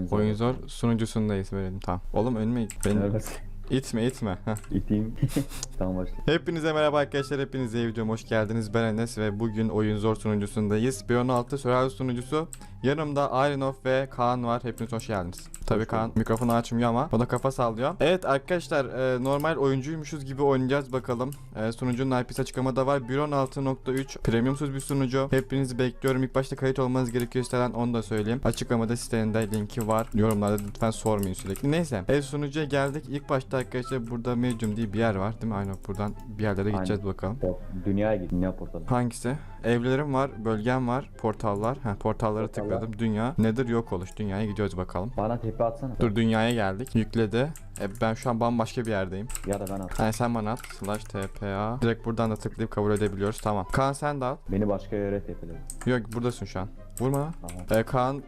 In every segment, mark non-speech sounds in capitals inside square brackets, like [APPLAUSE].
Oyun zor. Oyun zor sunucusundayız verelim tamam. Oğlum önüme beni Evet. İtme itme. Heh. İteyim. [LAUGHS] tamam başla. Hepinize merhaba arkadaşlar. Hepinize iyi videoma hoş geldiniz. Ben Enes ve bugün Oyun Zor sunucusundayız. 1.16 Survival sunucusu. Yanımda Ironov ve Kaan var. Hepiniz hoş geldiniz. Tabii Kaan mikrofonu açmıyor ama o da kafa sallıyor. Evet arkadaşlar e, normal oyuncuymuşuz gibi oynayacağız bakalım. E, sunucunun IP'si açıklamada var. 1.16.3 premiumsuz bir sunucu. Hepinizi bekliyorum. İlk başta kayıt olmanız gerekiyor istenen onu da söyleyeyim. Açıklamada sitenin de linki var. Yorumlarda lütfen sormayın sürekli. Neyse. Evet sunucuya geldik. İlk başta arkadaşlar burada Medium diye bir yer var. Değil mi? Aynen buradan bir yerlere gideceğiz bakalım. Port- Dünyaya git. Dünya portalı. Hangisi? Evlerim var, bölgem var, portallar. Ha portallara Portallar. tıkladım. Dünya. Nedir yok oluş. Dünyaya gidiyoruz bakalım. Bana tepe atsana. Dur dünyaya geldik. Yükledi. E, ben şu an bambaşka bir yerdeyim. Ya da ben at. Yani sen bana at. Slash TPA. Direkt buradan da tıklayıp kabul edebiliyoruz. Tamam. Kaan sen de at. Beni başka yere tepele. Yok buradasın şu an. Vurma. Tamam. E, Kaan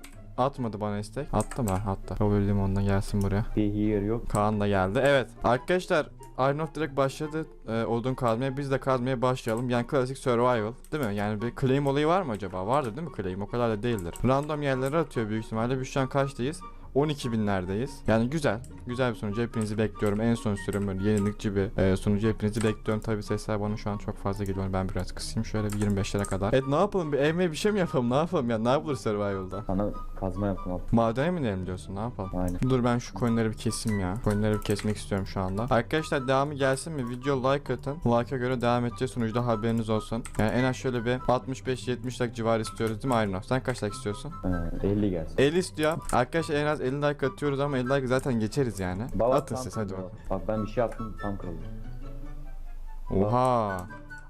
atmadı bana istek. Attı mı? Attı. Kabul ondan gelsin buraya. Bir here yok. Kaan da geldi. Evet. Arkadaşlar Arnold direkt başladı e, odun kazmaya. Biz de kazmaya başlayalım. Yani klasik survival değil mi? Yani bir claim olayı var mı acaba? Vardır değil mi claim? O kadar da değildir. Random yerlere atıyor büyük ihtimalle. Biz şu an kaçtayız? 12 binlerdeyiz. Yani güzel. Güzel bir sunucu. Hepinizi bekliyorum. En son sürüm böyle yenilikçi bir e, sunucu. Hepinizi bekliyorum. Tabi sesler bana şu an çok fazla geliyor. Ben biraz kısayım. Şöyle bir 25'lere kadar. Evet ne yapalım? Bir evme bir şey mi yapalım? Ne yapalım ya? Ne yapılır survival'da? Sana kazma yaptım al. Madene mi inelim diyorsun? Ne yapalım? Aynen. Dur ben şu coinleri bir keseyim ya. Coinleri bir kesmek istiyorum şu anda. Arkadaşlar devamı gelsin mi? Video like atın. Like'a göre devam edeceğiz sunucuda haberiniz olsun. Yani en az şöyle bir 65-70 like civarı istiyoruz değil mi Iron Sen kaç like istiyorsun? Ee, 50 gelsin. 50 istiyor. Arkadaşlar en az 50 like atıyoruz ama 50 like zaten geçeriz yani. Baba, Atın siz hadi bakalım. Bak ben bir şey yaptım tam kırıldı. Oha.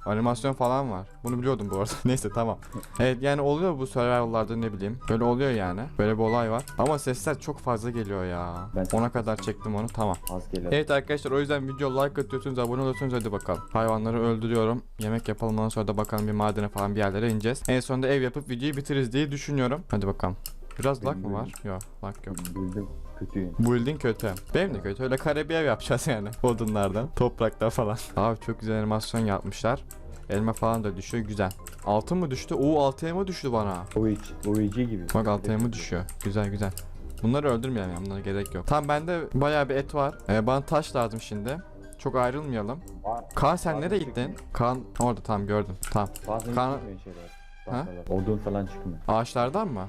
Animasyon falan var. Bunu biliyordum bu arada. [LAUGHS] Neyse tamam. Evet yani oluyor bu survival'larda ne bileyim. Böyle oluyor yani. Böyle bir olay var. Ama sesler çok fazla geliyor ya. Ben- Ona kadar çektim onu. Tamam. Az geliyor. Evet arkadaşlar o yüzden video like atıyorsunuz, abone oluyorsunuz hadi bakalım. Hayvanları öldürüyorum. Yemek yapalım ondan sonra da bakalım bir madene falan bir yerlere ineceğiz. En sonunda ev yapıp videoyu bitiririz diye düşünüyorum. Hadi bakalım. Biraz lag mı var? Yok lag yok. Bildim. Kötüyüm. Building kötü. Benim de kötü. Öyle kare bir ev yapacağız [LAUGHS] yani. Odunlardan, topraktan falan. Abi çok güzel animasyon yapmışlar. Elma falan da düşüyor. Güzel. Altın mı düştü? Oo altı elma düştü bana. Oic, Oic gibi. Bak altı elma düşüyor. Güzel güzel. Bunları öldürmeyelim ya. Bunlara gerek yok. Tamam bende bayağı bir et var. Ee, bana taş lazım şimdi. Çok ayrılmayalım. Var. Kaan sen nereye çıkmıyor. gittin? Kaan orada tam gördüm. Çıkmıyor şeyler. Ha? Odun falan çıkmıyor. Ağaçlardan mı?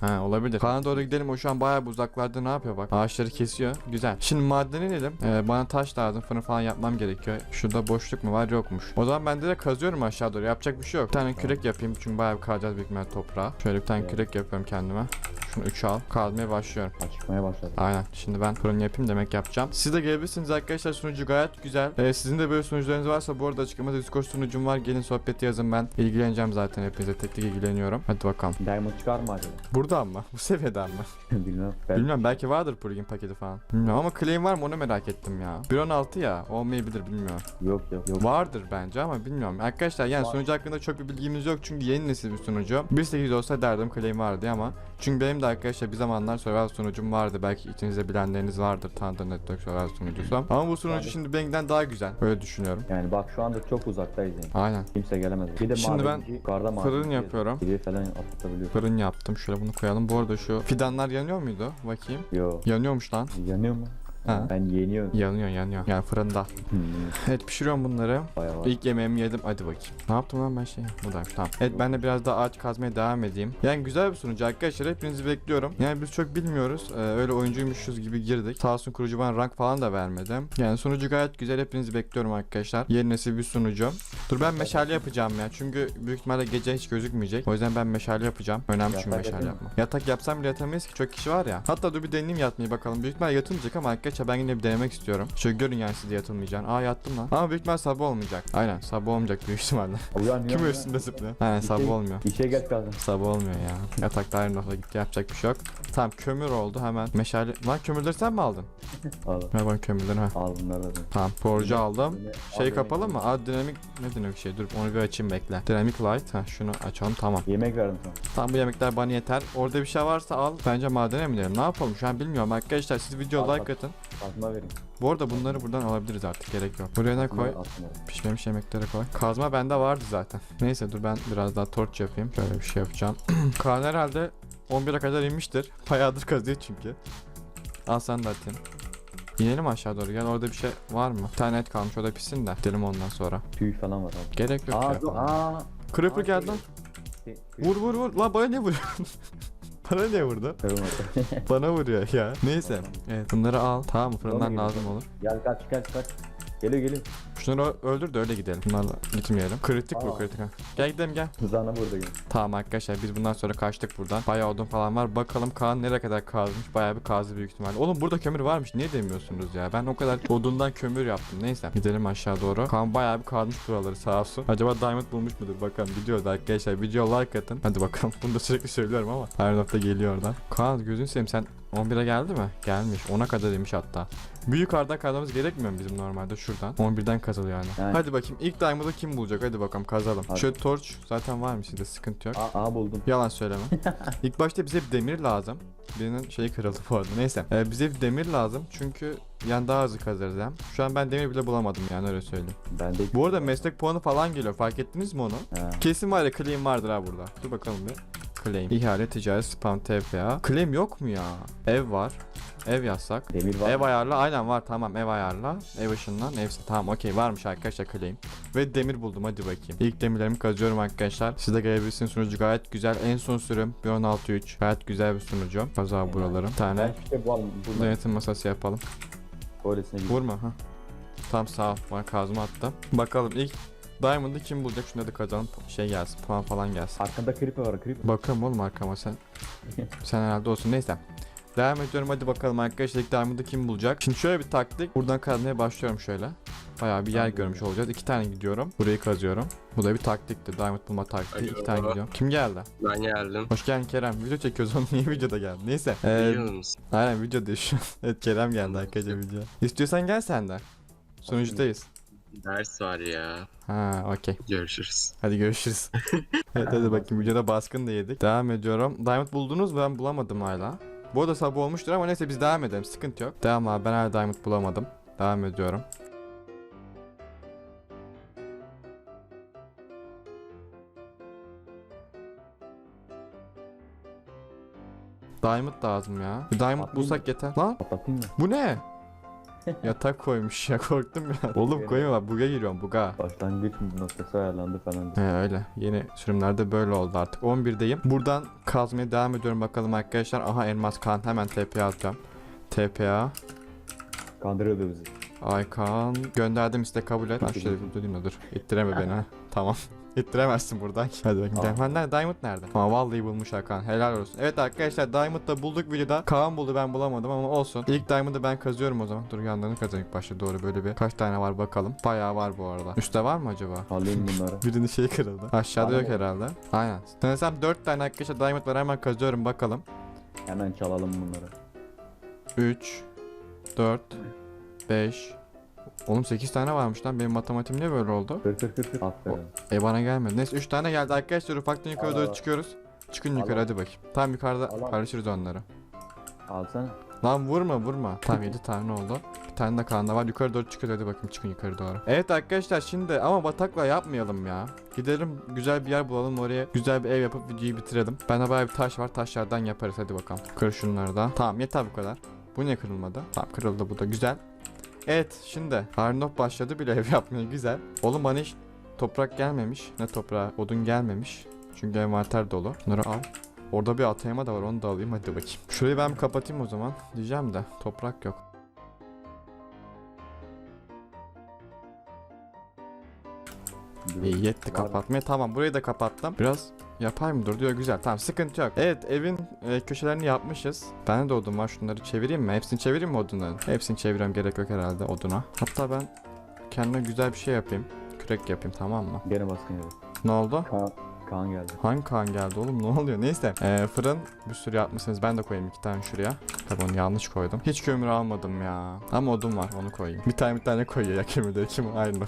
Ha. Ha olabilir. Kaan'a doğru gidelim. O şu an bayağı uzaklarda ne yapıyor bak. Ağaçları kesiyor. Güzel. Şimdi madene inelim. Ee, bana taş lazım. Fırın falan yapmam gerekiyor. Şurada boşluk mu var? Yokmuş. O zaman ben direkt kazıyorum aşağı doğru. Yapacak bir şey yok. Bir tane kürek yapayım. Çünkü bayağı bir kazacağız büyük ihtimalle toprağa. Şöyle bir tane kürek yapıyorum kendime. Şunu 3 al. Kazmaya başlıyorum. Açıkmaya başladı. Aynen. Şimdi ben fırın yapayım demek yapacağım. Siz de gelebilirsiniz arkadaşlar. Sunucu gayet güzel. Ee, sizin de böyle sunucularınız varsa bu arada açıklamada Discord sunucum var. Gelin sohbeti yazın ben. ilgileneceğim zaten hepinize tek tek ilgileniyorum. Hadi bakalım. Diamond çıkar mı acaba? [LAUGHS] Buradan mı? Bu seviyeden mi? [LAUGHS] Bilmem. Ben Bilmiyorum belki vardır plugin paketi falan. Bilmiyorum ama claim var mı onu merak ettim ya. 1.16 ya olmayabilir bilmiyorum. Yok yok yok. Vardır bence ama bilmiyorum. Arkadaşlar yani Var. sunucu hakkında çok bir bilgimiz yok çünkü yeni nesil bir sunucu. 1.8 olsa derdim claim vardı ama. Çünkü benim de arkadaşlar bir zamanlar survival sunucum vardı. Belki içinizde bilenleriniz vardır Thunder Network survival sunucusu. Ama bu sunucu şimdi benimkinden daha güzel. Öyle düşünüyorum. Yani bak şu anda çok uzaktayız yani. Aynen. Kimse gelemez. Bir de Şimdi ben madenci, yukarıda Fırın madenci yapıyorum. Biri falan atlatabiliyor. Fırın yaptım. Şöyle bunu koyalım. Bu arada şu fidanlar yanıyor muydu? Bakayım. Yo. Yanıyormuş lan. Yanıyor mu? Ha. Ben yeniyorum. Yanıyor yanıyor. Yani fırında. Hmm, Evet pişiriyorum bunları. Bayağı var. İlk yemeğimi yedim hadi bakayım. Ne yaptım lan ben şey? Buradaymış tamam. Evet ben de biraz daha ağaç kazmaya devam edeyim. Yani güzel bir sunucu arkadaşlar hepinizi bekliyorum. Yani biz çok bilmiyoruz. Ee, öyle oyuncuymuşuz gibi girdik. Sağ olsun kurucu bana rank falan da vermedi. Yani sunucu gayet güzel hepinizi bekliyorum arkadaşlar. Yeni nesil bir sunucu. Dur ben meşale yapacağım ya. Çünkü büyük ihtimalle gece hiç gözükmeyecek. O yüzden ben meşale yapacağım. Önemli çünkü meşale yapma. Yatak yapsam bile yatamayız ki çok kişi var ya. Hatta dur bir deneyeyim yatmayı bakalım. Büyük ihtimalle yatılmayacak ama arkadaşlar ben yine bir denemek istiyorum. Şöyle görün yani siz de. Aa yattım lan. Ama büyük ihtimalle sabah olmayacak. Aynen sabah olmayacak büyük ihtimalle. [LAUGHS] Uyan Kim üstünde zıplıyor? Aynen sabah olmuyor. İşe geç kaldın. Sabah olmuyor ya. Yatakta aynı noktaya gitti yapacak bir şey yok. Tamam kömür oldu hemen. Meşale... Lan kömürleri sen mi aldın? [LAUGHS] Al. Ver bana kömürleri ha. Al bunları da. Tamam borcu aldım. Şey al kapalı mı? Aa dinamik ne dinamik şey? Dur onu bir açayım bekle. Dinamik light. Ha şunu açalım tamam. Yemek verdim sana. Tamam bu yemekler bana yeter. Orada bir şey varsa al. Bence madene mi inelim? Ne yapalım? Şu an bilmiyorum arkadaşlar. Siz video like atın. Kazma vereyim. Bu arada bunları buradan alabiliriz artık. Gerek yok. Buraya ne koy? Atmıyorum. Pişmemiş yemekleri koy. Kazma bende vardı zaten. Neyse dur ben biraz daha torç yapayım. Şöyle bir şey yapacağım. [CLEARS THROAT] Kaan herhalde 11'e kadar inmiştir. [LAUGHS] Bayağıdır kazıyor çünkü. Al sen de atayım. İnelim aşağı doğru. Gel orada bir şey var mı? Bir tane et kalmış o da pişsin de. Gidelim ondan sonra. Tüy falan var abi. Gerek yok Aa, ya. Aa. Creeper geldi lan. şey- şey- Vur vur vur. Lan bana ne vuruyorsun? [LAUGHS] bana ne vurdu? Bana vuruyor ya. Neyse. Evet bunları al. Tamam mı? Fırından lazım olur. Gel kaç kaç kaç. Geliyor geliyor. Şunları öldür de öyle gidelim. Bunlarla gitmeyelim. Kritik bu Aa. kritik ha. Gel gidelim gel. Tuzağına vurdu yine. Tamam arkadaşlar biz bundan sonra kaçtık buradan. Bayağı odun falan var. Bakalım Kaan nereye kadar kazmış. Bayağı bir kazdı büyük ihtimalle. Oğlum burada kömür varmış. Niye demiyorsunuz ya? Ben o kadar odundan kömür yaptım. Neyse. Gidelim aşağı doğru. Kaan bayağı bir kazmış buraları sağ olsun. Acaba diamond bulmuş mudur? Bakalım gidiyoruz arkadaşlar. Video like atın. Hadi bakalım. [LAUGHS] Bunu da sürekli söylüyorum ama. Her nokta geliyor oradan. Kaan gözün seveyim sen 11'e geldi mi? Gelmiş. 10'a kadar demiş hatta. Büyük yukarıdan kazmamız gerekmiyor mu bizim normalde şuradan? 11'den kazıl yani. Yani. Hadi bakayım ilk diamond'ı kim bulacak? Hadi bakalım kazalım. Hadi. Şöyle torch zaten varmış sizde sıkıntı yok. Aa, aa buldum. Yalan söyleme. [LAUGHS] İlk başta bize bir demir lazım. Birinin şeyi kırıldı bu arada. Neyse. Ee, bize bir demir lazım. Çünkü yani daha hızlı kazarız hem. Şu an ben demir bile bulamadım yani öyle söyleyeyim. Ben de Bu arada meslek puanı falan geliyor. Fark ettiniz mi onu? Ha. Kesin var ya claim vardır ha burada. Dur bakalım bir. Claim. İhale, ticaret, spam, TPA. Claim yok mu ya? Ev var. Ev yazsak. Demir var. Ev mı? ayarla aynen var tamam ev ayarla ev ışından ev tamam okey varmış arkadaşlar claim ve demir buldum hadi bakayım İlk demirlerimi kazıyorum arkadaşlar siz de gelebilirsiniz sunucu gayet güzel en son sürüm 1.16.3 gayet güzel bir sunucu kaza buraları bir tane işte bu. Bu denetim masası yapalım Öylesine gidiyor. vurma ha tam sağ ol bana kazma attı bakalım ilk Diamond'ı kim bulacak şunu da kazanıp şey gelsin puan falan gelsin Arkanda creeper var creeper. Bakalım oğlum arkama sen. [LAUGHS] sen herhalde olsun neyse. Devam ediyorum hadi bakalım arkadaşlar ilk diamond'ı kim bulacak. Şimdi şöyle bir taktik. Buradan kazmaya başlıyorum şöyle. Bayağı bir yer görmüş olacağız. İki tane gidiyorum. Burayı kazıyorum. Bu da bir taktikti. Diamond bulma taktiği. İki tane gidiyorum. Kim geldi? Ben geldim. Hoş geldin Kerem. Video çekiyoruz oğlum. [LAUGHS] Niye videoda geldin? Neyse. Ee, Biliyor musun? aynen videoda [LAUGHS] şu. evet Kerem geldi arkadaşlar video. İstiyorsan gel sen de. Sunucudayız. Ders var ya. Ha okey. Görüşürüz. Hadi görüşürüz. [LAUGHS] evet hadi bakayım videoda baskın da yedik. Devam ediyorum. Diamond buldunuz mu? Ben bulamadım hala. Bu arada sabah olmuştur ama neyse biz devam edelim. Sıkıntı yok. Devam abi ben hala Diamond bulamadım. Devam ediyorum. Diamond lazım ya. Bir Diamond bulsak yeter. Lan mı? bu ne? [LAUGHS] Yatak koymuş ya korktum ya. Oğlum koyma bak buga giriyorum buga. Başlangıç noktası ayarlandı falan. He öyle. Yeni sürümlerde böyle oldu artık. 11'deyim. Buradan kazmaya devam ediyorum bakalım arkadaşlar. Aha elmas kan hemen TPA atacağım. TPA. Kandırıyordu bizi. Aykan. Gönderdim iste kabul et. Ben şöyle da dur. İttireme beni ha. Tamam. İttiremezsin buradan. Hadi bakayım. Tamam. Diamond nerede? Aa vallahi bulmuş Hakan. Helal olsun. Evet arkadaşlar Diamond da bulduk videoda. Kaan buldu ben bulamadım ama olsun. İlk Diamond'ı ben kazıyorum o zaman. Dur yanlarını kazayım başta doğru böyle bir. Kaç tane var bakalım. Bayağı var bu arada. Üstte var mı acaba? Alayım [LAUGHS] bunları. Birinin şey kırıldı. Aşağıda Bana yok herhalde. Aynen. Sanırsam 4 tane arkadaşlar diamond var hemen kazıyorum bakalım. Hemen çalalım bunları. 3 4 5 Oğlum 8 tane varmış lan benim matematiğim niye böyle oldu? Kır kır kır kır. Aferin. E bana gelmedi. Neyse 3 tane geldi arkadaşlar ufaktan yukarı doğru çıkıyoruz. Çıkın yukarı hadi bakayım. Tam yukarıda Al, al. paylaşırız onları. Alsana. Lan vurma vurma. Tam 7 tane oldu. Bir tane de kanda var. Yukarı doğru çıkıyoruz hadi bakayım çıkın yukarı doğru. Evet arkadaşlar şimdi ama batakla yapmayalım ya. Gidelim güzel bir yer bulalım oraya güzel bir ev yapıp videoyu bitirelim. Bende bayağı bir taş var taşlardan yaparız hadi bakalım. Kır şunları da. Tamam yeter bu kadar. Bu niye kırılmadı? Tamam kırıldı bu da güzel. Evet şimdi Arnov başladı bile ev yapmaya güzel. Oğlum bana hiç toprak gelmemiş. Ne toprağı? Odun gelmemiş. Çünkü envanter dolu. Bunları al. Orada bir atayama da var onu da alayım hadi bakayım. Şurayı ben kapatayım o zaman. Diyeceğim de toprak yok. İyi yetti kapatmaya. Tamam burayı da kapattım. Biraz yapay mı dur diyor güzel. Tamam sıkıntı yok. Evet evin e, köşelerini yapmışız. Bende de odun var şunları çevireyim mi? Hepsini çevireyim mi odunların? Hepsini çeviriyorum gerek yok herhalde oduna. Hatta ben kendime güzel bir şey yapayım. Kürek yapayım tamam mı? Gene baskın yedi. Ne oldu? Kaan, Kaan geldi. Hangi kan geldi oğlum ne oluyor neyse ee, fırın bir sürü yapmışsınız ben de koyayım iki tane şuraya Tabii onu yanlış koydum Hiç kömür almadım ya Ama odun var onu koyayım Bir tane bir tane koyuyor ya kömürde kim aynı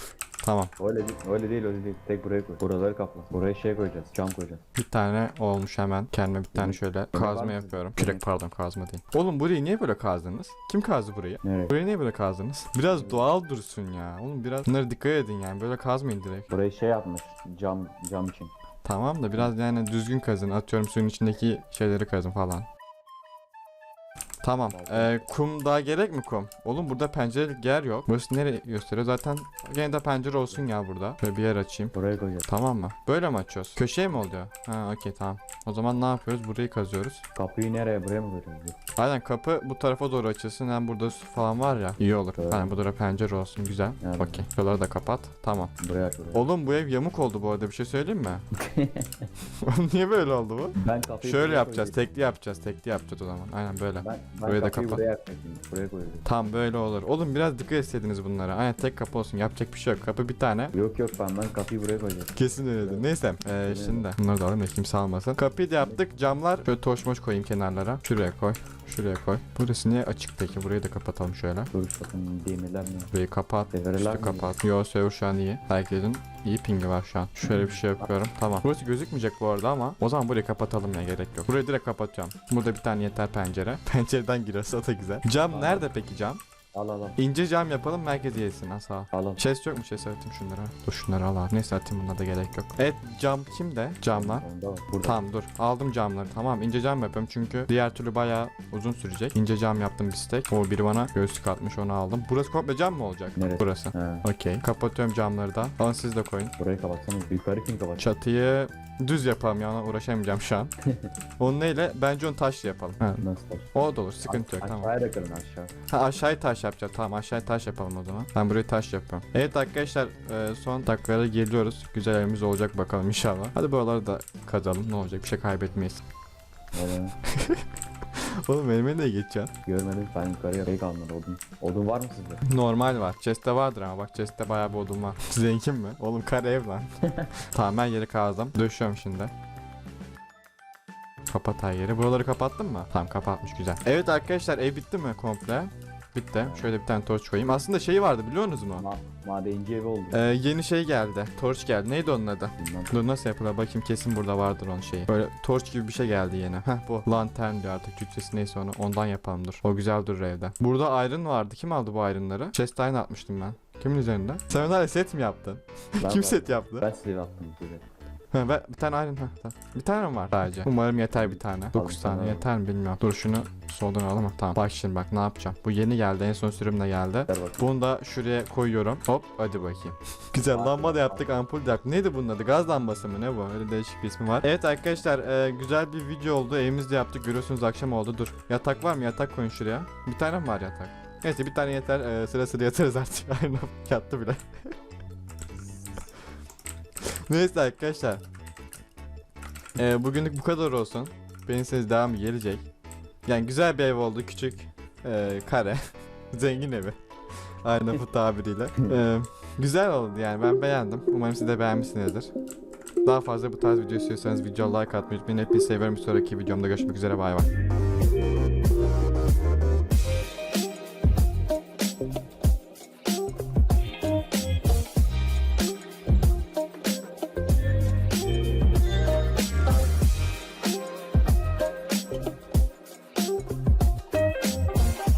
Tamam Öyle, değil- öyle değil öyle değil. Tek buraya koy. Buraları kapla. Buraya şey koyacağız. Cam koyacağız. Bir tane olmuş hemen kendime bir tane şöyle kazma yapıyorum. Kürek pardon kazma değil Oğlum burayı niye böyle kazdınız? Kim kazdı burayı? Nereye? Burayı niye böyle kazdınız? Biraz doğal dursun ya Oğlum biraz bunlara dikkat edin yani böyle kazmayın direkt Burayı şey yapmış. Cam cam için. Tamam da biraz yani düzgün kazın. Atıyorum suyun içindeki şeyleri kazın falan. Tamam. Ee, kum daha gerek mi kum? Oğlum burada pencerelik yer yok. Burası nereye gösteriyor? Zaten gene de pencere olsun ya burada. Şöyle bir yer açayım. Buraya koyacağız. Tamam mı? Böyle mi açıyoruz? Köşeye mi oluyor? Ha okey tamam. O zaman ne yapıyoruz? Burayı kazıyoruz. Kapıyı nereye? Buraya mı koyacağız? Aynen kapı bu tarafa doğru açılsın. Hem burada su falan var ya. İyi olur. Evet. Aynen bu tarafa pencere olsun. Güzel. Evet. Okey. Şuraları da kapat. Tamam. Buraya aç buraya. Oğlum bu ev yamuk oldu bu arada. Bir şey söyleyeyim mi? [LAUGHS] Niye böyle oldu bu? Ben kapıyı Şöyle buraya yapacağız. koyacağım. Tekli yapacağız. Tekli yapacağız o zaman. Aynen böyle. Ben, ben Burayı da kapat. buraya. Buraya koyacağım. Tam böyle olur. Oğlum biraz dikkat etseydiniz bunlara. Aynen tek kapı olsun. Yapacak bir şey yok. Kapı bir tane. Yok yok ben ben kapıyı buraya koyacağım. Kesin öyledir. Neyse. Ee, şimdi bunları da alayım da kimse almasın. Kapıyı da yaptık. Camlar şöyle toşmoş koyayım kenarlara. Şuraya koy. Şuraya koy. Burası niye açık peki? Burayı da kapatalım şöyle. Dur bakın demirler mi? Burayı kapat. Severeler İşte mi? kapat. Yo server şu an iyi. Herkesin iyi pingi var şu an. Şöyle bir şey yapıyorum. Tamam. Burası gözükmeyecek bu arada ama o zaman burayı kapatalım ya gerek yok. Burayı direkt kapatıyorum. Burada bir tane yeter pencere. [LAUGHS] Pencereden giriyorsa o da güzel. Cam nerede peki cam? Al al al. İnce cam yapalım merkez yesin ha sağ ol. Al al. Chest yok mu? Chest atayım şunlara. Dur şunları al al. Neyse atayım bunlara da gerek yok. Evet cam kimde? Camlar. Onda var. Burada. Tamam dur. Aldım camları. Tamam ince cam yapıyorum çünkü diğer türlü bayağı uzun sürecek. İnce cam yaptım bir stek. O biri bana göğüslük atmış onu aldım. Burası komple cam mı olacak? Neresi? Burası. He. Okey. Kapatıyorum camları da. Alın siz de koyun. Burayı kapatsana. Yukarı kim kapat? Çatıyı düz yapalım ya ona uğraşamayacağım şu an. [LAUGHS] Onun neyle? Bence onu taşla yapalım. Ha, Nasıl taş? o da olur sıkıntı yok tamam. Aşağıya da kırın aşağı. Ha aşağıya taş yapacağız. Tamam aşağıya taş yapalım o zaman. Ben buraya taş yapıyorum. Evet arkadaşlar e, son dakikalara geliyoruz. Güzel evimiz olacak bakalım inşallah. Hadi buraları da kazalım ne olacak bir şey kaybetmeyiz. Öyle. [LAUGHS] [LAUGHS] Oğlum elime ne geçeceksin? Görmedim ben yukarıya pek almadım odun. Odun var mı sizde? Normal var. Chest'te vardır ama bak chest'te bayağı bir odun var. [LAUGHS] Zengin mi? Oğlum kare ev lan. [LAUGHS] tamam ben yeri kazdım. Döşüyorum şimdi. Kapat her yeri. Buraları kapattın mı? Tamam kapatmış güzel. Evet arkadaşlar ev bitti mi komple? Bitti. Şöyle bir tane torç koyayım. Aslında şey vardı biliyor musunuz mu? Ma madenci evi oldu. Ee, yeni şey geldi. Torç geldi. Neydi onun adı? Bilmem. Dur nasıl yapılır bakayım kesin burada vardır onun şeyi. Böyle torç gibi bir şey geldi yine. Heh bu. Lantern diyor artık Türkçesi neyse onu. Ondan yapalım dur. O güzel durur evde. Burada iron vardı. Kim aldı bu ironları? Chest iron atmıştım ben. Kimin üzerinde? Sen onlarla set mi yaptın? Ben [LAUGHS] Kim set yaptı? Ben size attım size. Ha, ben, bir tane iron ha, tamam. Bir tane mi var sadece? Umarım yeter bir tane. 9 tane var. yeter mi bilmiyorum. Dur şunu soldan alalım. Tamam. Bak şimdi bak ne yapacağım. Bu yeni geldi. En son sürümle geldi. Bunu da şuraya koyuyorum. Hop hadi bakayım. [LAUGHS] Güzel lamba da yaptık ampul da yaptık. Neydi bunun adı? Gaz lambası mı ne bu? Öyle değişik bir ismi var. Evet arkadaşlar e, güzel bir video oldu. Evimizde yaptık. Görüyorsunuz akşam oldu. Dur. Yatak var mı? Yatak koyun şuraya. Bir tane mi var yatak? Neyse bir tane yeter. E, sıra sıra yatarız artık. [LAUGHS] Aynen yattı bile. [LAUGHS] Neyse arkadaşlar. E, bugünlük bu kadar olsun. Beğenirseniz devamı gelecek. Yani güzel bir ev oldu. Küçük. e, kare. [LAUGHS] Zengin evi. Aynen bu tabiriyle. Ee, güzel oldu yani ben beğendim. Umarım siz de beğenmişsinizdir. Daha fazla bu tarz video istiyorsanız video like atmayı unutmayın. Hepinizi seviyorum. Bir sonraki videomda görüşmek üzere. Bay bay.